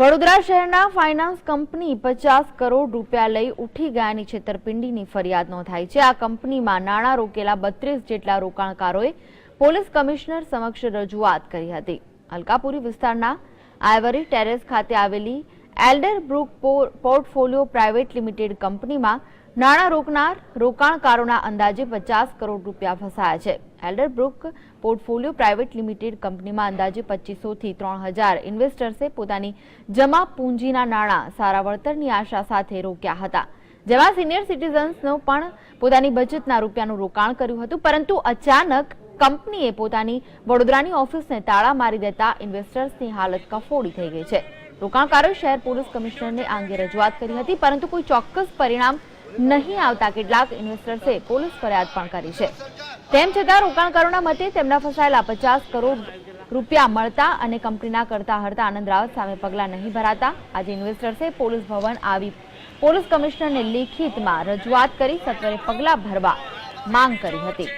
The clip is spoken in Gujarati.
વડોદરા શહેરના ફાઇનાન્સ કંપની પચાસ કરોડ રૂપિયા લઈ ઉઠી ગયાની છેતરપિંડીની ફરિયાદ નોંધાઈ છે. આ કંપનીમાં નાણાં રોકેલા બત્રીસ જેટલા રોકાણકારોએ પોલીસ કમિશનર સમક્ષ રજૂઆત કરી હતી. અલકાપુરી વિસ્તારના આયવરી ટેરેસ ખાતે આવેલી Alder Brook portfolio private limited કંપનીમાં નાણાં રોકનાર રોકાણકારોના અંદાજે પચાસ કરોડ રૂપિયા ફસાયા છે. Alder Brook portfolio private limited કંપનીમાં અંદાજે પચીસોથી ત્રણ હજાર ઇન્વેસ્ટર્સે પોતાની જમા પૂંજીના નાણાં સારા વળતરની આશા સાથે રોક્યા હતા. જેમાં સિનિયર સિટીઝન્સનો પણ પોતાની બચતના રૂપિયાનું રોકાણ કર્યું હતું, પરંતુ અચાનક કંપનીએ પોતાની વડોદરાની ઓફિસને તાળા મારી દેતા ઇન્વેસ્ટર્સની હાલત કફોડી થઈ ગઈ છે. રોકાણકારોએ શહેર પોલીસ કમિશનરને આ અંગે રજૂઆત કરી હતી, પરંતુ કોઈ ચોક્કસ પરિણામ નહીં આવતા કેટલાક ઇન્વેસ્ટર્સે પોલીસ ફરિયાદ પણ કરી છે. તેમ છતાં રોકાણકારોના મતે તેમના ફસાયેલા પચાસ કરોડ રૂપિયા મળતા અને કંપનીના કરતા હરતા આનંદ રાવત સામે પગલાં નહીં ભરાતા, આજે ઇન્વેસ્ટર્સે પોલીસ ભવન આવી પોલીસ કમિશનરને લેખિતમાં રજૂઆત કરી સત્વરે પગલાં ભરવા માંગ કરી હતી.